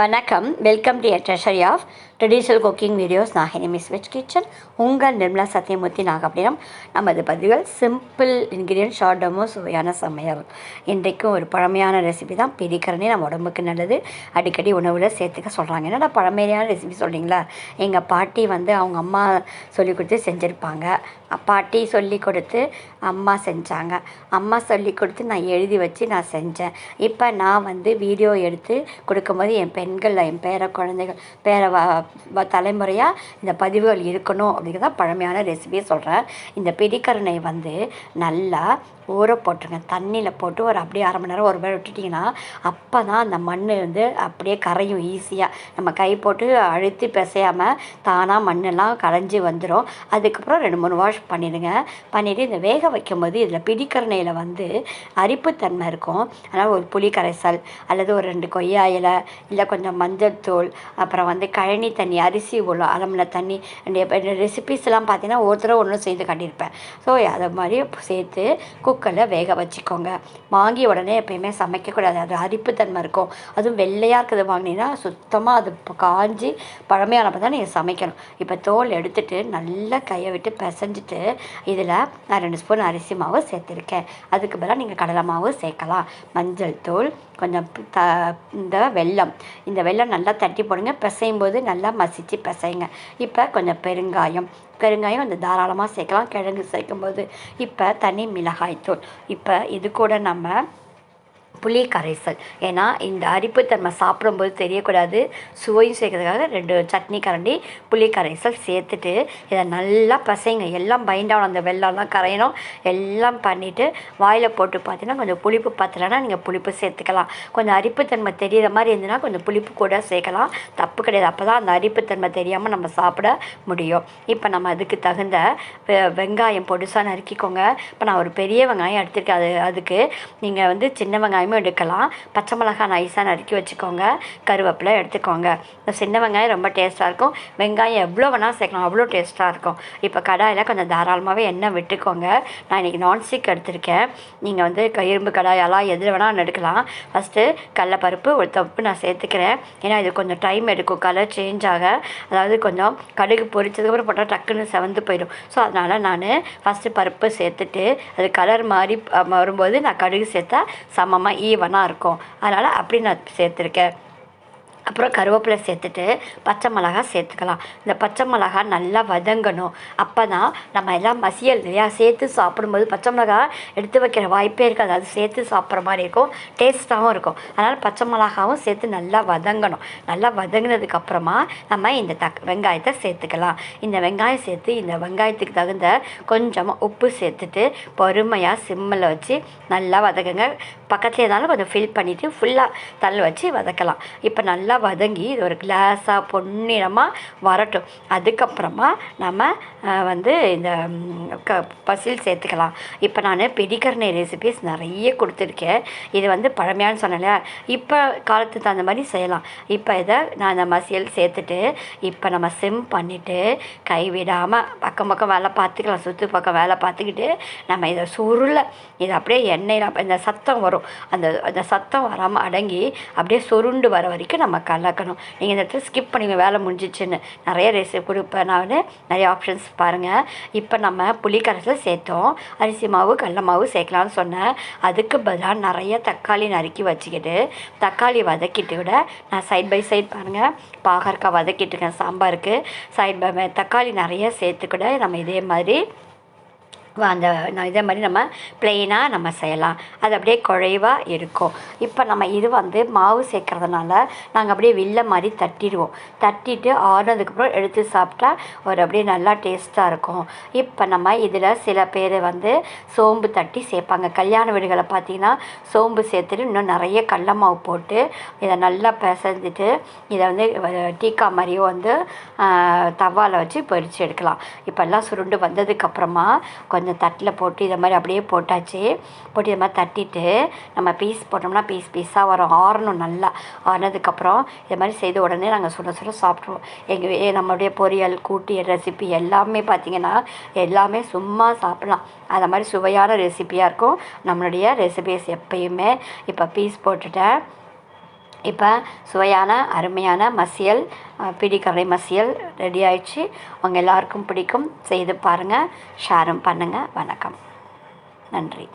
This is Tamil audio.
வணக்கம். Welcome to treasury of traditional cooking videos நான் ஹெனிமிஸ் வெஜ் கிச்சன். உங்கள் நிர்மலா சத்யமூர்த்தி நாகப்பட்டினம். நமது பதிவுகள் சிம்பிள் இன்க்ரீடியன்ட் டமோ சுவையான சமையல். இன்றைக்கும் ஒரு பழமையான ரெசிபி தான். பிரிக்கரணி நம்ம உடம்புக்கு நல்லது. அடிக்கடி உணவில் சேர்த்துக்க சொல்கிறாங்க என்னடா பழமையான ரெசிபி சொல்கிறீங்களா எங்கள் பாட்டி வந்து அவங்க அம்மா சொல்லி கொடுத்து செஞ்சுருப்பாங்க. பாட்டி சொல்லி கொடுத்து அம்மா செஞ்சாங்க. அம்மா சொல்லி கொடுத்து நான் எழுதி வச்சு நான் செஞ்சேன். இப்போ நான் வந்து வீடியோ எடுத்து கொடுக்கும்போது என் பெண்கள் என் பேர குழந்தைகள் பேர வ தலைமுறையாக இந்த பதிவுகள் இருக்கணும் அப்படிங்கிறத பழமையான ரெசிபியை சொல்கிறேன் இந்த பிடிக்கரணை வந்து நல்லா ஊற போட்டுருங்க. தண்ணியில் போட்டு ஒரு அப்படியே அரை மணி நேரம் ஒரு வேளை விட்டுட்டிங்கன்னா அப்போ தான் அந்த மண் வந்து அப்படியே கரையும் ஈஸியாக நம்ம கை போட்டு அழுத்தி பிசையாமல் தானாக மண்ணெல்லாம் கரைஞ்சி வந்துடும் அதுக்கப்புறம் ரெண்டு மூணு வாஷ் பண்ணிடுங்க. பண்ணிவிட்டு இந்த வேக வைக்கும்போது இதில் பிடிக்கரணையில் வந்து அரிப்புத்தன்மை இருக்கும். அதனால் ஒரு புளி கரைசல் அல்லது ஒரு ரெண்டு கொய்யா இலை இல்லை கொஞ்சம் மஞ்சள் தூள் அப்புறம் வந்து கழனி தண்ணி அரிசி உள்ள அலம்பின தண்ணி ரெசிபிஸ்லாம் பார்த்தீங்கன்னா ஒருத்தரை ஒன்றும் செய்து காட்டியிருப்பேன். ஸோ அதை மாதிரி சேர்த்து குக்கரில் வேக வச்சுக்கோங்க. வாங்கி உடனே எப்பயுமே சமைக்கக்கூடாது அது அரிப்புத்தன்மை இருக்கும். அதுவும் வெள்ளையாக இருக்கிறது வாங்கினீங்கன்னா சுத்தமாக அது காஞ்சி பழமையானப்போ தான் நீங்கள் சமைக்கணும். இப்போ தோல் எடுத்துட்டு நல்லா கையை விட்டு பிசைஞ்சிட்டு இதில் நான் ரெண்டு ஸ்பூன் அரிசி மாவு சேர்த்துருக்கேன். அதுக்கு பதிலாக நீங்கள் கடலை மாவு சேர்க்கலாம். மஞ்சள் தூள் கொஞ்சம் த இந்த வெல்லம். இந்த வெள்ளம் நல்லா தட்டி போடுங்க. பிசையும் போது நல்லா மசிச்சு பிசைங்க. இப்போ கொஞ்சம் பெருங்காயம். பெருங்காயம் அந்த தாராளமாக சேர்க்கலாம். கிழங்கு சேர்க்கும்போது இப்போ தனி மிளகாய்த்தூள். இப்போ இது கூட நம்ம புளி கரைசல் ஏன்னா இந்த அரிப்புத்தன்மை சாப்பிடும்போது தெரியக்கூடாது. சுவையும் சேர்க்கறதுக்காக ரெண்டு சட்னி கரண்டி புளி கரைசல் சேர்த்துட்டு இதை நல்லா பசைங்க. எல்லாம் பைண்ட் ஆகணும். அந்த வெள்ளம்லாம் கரையணும். எல்லாம் பண்ணிவிட்டு வாயில் போட்டு பார்த்தீங்கன்னா கொஞ்சம் புளிப்பு பத்தலைன்னா நீங்கள் புளிப்பு சேர்த்துக்கலாம். கொஞ்சம் அரிப்புத்தன்மை தெரிகிற மாதிரி இருந்ததுன்னா கொஞ்சம் புளிப்பு கூட சேர்க்கலாம். தப்பு கிடையாது. அப்போ தான் அந்த அரிப்புத்தன்மை தெரியாமல் நம்ம சாப்பிட முடியும். இப்போ நம்ம அதுக்கு தகுந்த வெ- வெங்காயம் பொடுசாக நறுக்கிக்கோங்க. இப்போ நான் ஒரு பெரிய வெங்காயம் எடுத்துருக்கேன். அது அதுக்கு நீங்கள் வந்து சின்ன வெங்காயம் வெங்காயமும் எடுக்கலாம். பச்சை மிளகாய் நைஸாக நறுக்கி வச்சுக்கோங்க. கருவேப்பிலை எடுத்துக்கோங்க. இந்த சின்ன வெங்காயம் ரொம்ப டேஸ்ட்டாக இருக்கும். வெங்காயம் எவ்வளோ வேணால் சேர்க்கலாம். அவ்வளோ டேஸ்ட்டாக இருக்கும். இப்போ கடாயில் கொஞ்சம் தாராளமாகவே எண்ணெய் விட்டுக்கோங்க. நான் இன்றைக்கி நான்ஸ்டிக் எடுத்திருக்கேன். நீங்கள் வந்து க- இரும்பு கடாயெல்லாம் எதில் வேணால் எடுக்கலாம். ஃபஸ்ட்டு கடலப்பருப்பு ஒரு தப்பு நான் சேர்த்துக்கிறேன். ஏன்னா இது கொஞ்சம் டைம் எடுக்கும். கலர் சேஞ்ச் ஆக அதாவது கொஞ்சம் கடுகு பொரிச்சதுக்கப்புறம் போட்டால் டக்குன்னு செவந்து போயிடும். ஸோ அதனால் நான் ஃபஸ்ட்டு பருப்பு சேர்த்துட்டு அது கலர் மாதிரி வரும்போது நான் கடுகு சேர்த்தா சமமாக ஈவனாக இருக்கும். அதனால் அப்படி நான் சேர்த்துருக்கேன். அப்புறம் கருவேப்பிலை சேர்த்துட்டு பச்சை மிளகா சேர்த்துக்கலாம். இந்த பச்சை மிளகா நல்லா வதங்கணும். அப்போ தான் நம்ம எல்லாம் மசியல் இல்லையா? சேர்த்து சாப்பிடும்போது பச்சை மிளகா எடுத்து வைக்கிற வாய்ப்பே இருக்காது. அது சேர்த்து சாப்பிட்ற மாதிரி இருக்கும். டேஸ்ட்டாகவும் இருக்கும். அதனால் பச்சை மிளகாவும் சேர்த்து நல்லா வதங்கணும். நல்லா வதங்கினதுக்கப்புறமா நம்ம இந்த தக் வெங்காயத்தை சேர்த்துக்கலாம். இந்த வெங்காயம் சேர்த்து இந்த வெங்காயத்துக்கு தகுந்த கொஞ்சமாக உப்பு சேர்த்துட்டு பொறுமையாக சிம்மில் வச்சு நல்லா வதக்குங்க. பக்கத்துலேயே இருந்தாலும் கொஞ்சம் ஃபில் பண்ணிவிட்டு ஃபுல்லாக தள்ள வச்சு வதக்கலாம். இப்போ நல்லா வதங்கி இது ஒரு கிளாஸாக பொன்னிறமாக வரட்டும். அதுக்கப்புறமா நம்ம வந்து இந்த க பசில் சேர்த்துக்கலாம். இப்போ நான் பிடிக்கரணை ரெசிபிஸ் நிறைய கொடுத்துருக்கேன். இது வந்து பழமையானு சொன்னேன்ல. இப்போ காலத்துக்கு தகுந்த மாதிரி செய்யலாம். இப்போ இதை நான் இந்த மசியல் சேர்த்துட்டு இப்போ நம்ம சிம் பண்ணிவிட்டு கைவிடாமல் பக்கம் பக்கம் வேலை பார்த்துக்கலாம். சுற்று பக்கம் வேலை பார்த்துக்கிட்டு நம்ம இதை சுருளை இது அப்படியே எண்ணெயில் இந்த சத்தம் வரும். அந்த அந்த சத்தம் வராமல் அடங்கி அப்படியே சுருண்டு வர வரைக்கும் நம்ம கலக்கணும். நீங்கள் இந்த இடத்துல ஸ்கிப் பண்ணி வேலை முடிஞ்சிச்சுன்னு நிறைய ரெசிபி கொடுப்பேன் நான் நிறைய ஆப்ஷன்ஸ் பாருங்கள் இப்போ நம்ம புளிக்கரசில் சேர்த்தோம். அரிசி மாவு கடல மாவு சேர்க்கலாம்னு சொன்னேன். அதுக்கு பதிலாக நிறைய தக்காளி நறுக்கி வச்சுக்கிட்டு தக்காளி வதக்கிட்டு விட நான் சைட் பை சைட் பாருங்கள் பாகற்காய் வதக்கிட்டு இருக்கேன் சாம்பாருக்கு. சைட் பை தக்காளி நிறைய சேர்த்து கூட நம்ம இதே மாதிரி அந்த நான் இதே மாதிரி நம்ம பிளெயினாக நம்ம செய்யலாம். அது அப்படியே குழைவாக இருக்கும். இப்போ நம்ம இது வந்து மாவு சேர்க்குறதுனால நாங்கள் அப்படியே வில்ல மாதிரி தட்டிடுவோம். தட்டிட்டு ஆறுனதுக்கப்புறம் எடுத்து சாப்பிட்டா ஒரு அப்படியே நல்லா டேஸ்ட்டாக இருக்கும். இப்போ நம்ம இதில் சில பேர் வந்து சோம்பு தட்டி சேர்ப்பாங்க. கல்யாண வீடுகளை பார்த்தீங்கன்னா சோம்பு சேர்த்துட்டு இன்னும் நிறைய கடல மாவு போட்டு இதை நல்லா பிசைஞ்சிட்டு இதை வந்து டீக்கா மாதிரியும் வந்து தவாவில் வச்சு பொரிச்சு எடுக்கலாம். இப்போல்லாம் சுருண்டு வந்ததுக்கப்புறமா கொஞ்சம் தட்டில் போட்டு இதை மாதிரி அப்படியே போட்டாச்சு. போட்டு இதை மாதிரி தட்டிட்டு நம்ம பீஸ் போட்டோம்னா பீஸ் பீஸாக வரும். ஆறணும் நல்லா. ஆறினதுக்கப்புறம் இதை மாதிரி செய்த உடனே நாங்கள் சுட சுட சாப்பிட்ருவோம். எங்கள் நம்மளுடைய பொரியல் கூட்டு ரெசிபி எல்லாமே பார்த்திங்கன்னா எல்லாமே சும்மா சாப்பிட்லாம். அதை மாதிரி சுவையான ரெசிபியாக இருக்கும். நம்மளுடைய ரெசிபிஸ் எப்பயுமே. இப்போ பீஸ் போட்டுட்டேன். இப்போ சுவையான அருமையான மசியல் அஹ், பிடிக்கரை மசியல் ரெடி ஆயிடுச்சு. உங்கள் எல்லாருக்கும் பிடிக்கும். செய்து பாருங்கள் ஷேரும் பண்ணுங்கள் வணக்கம். நன்றி.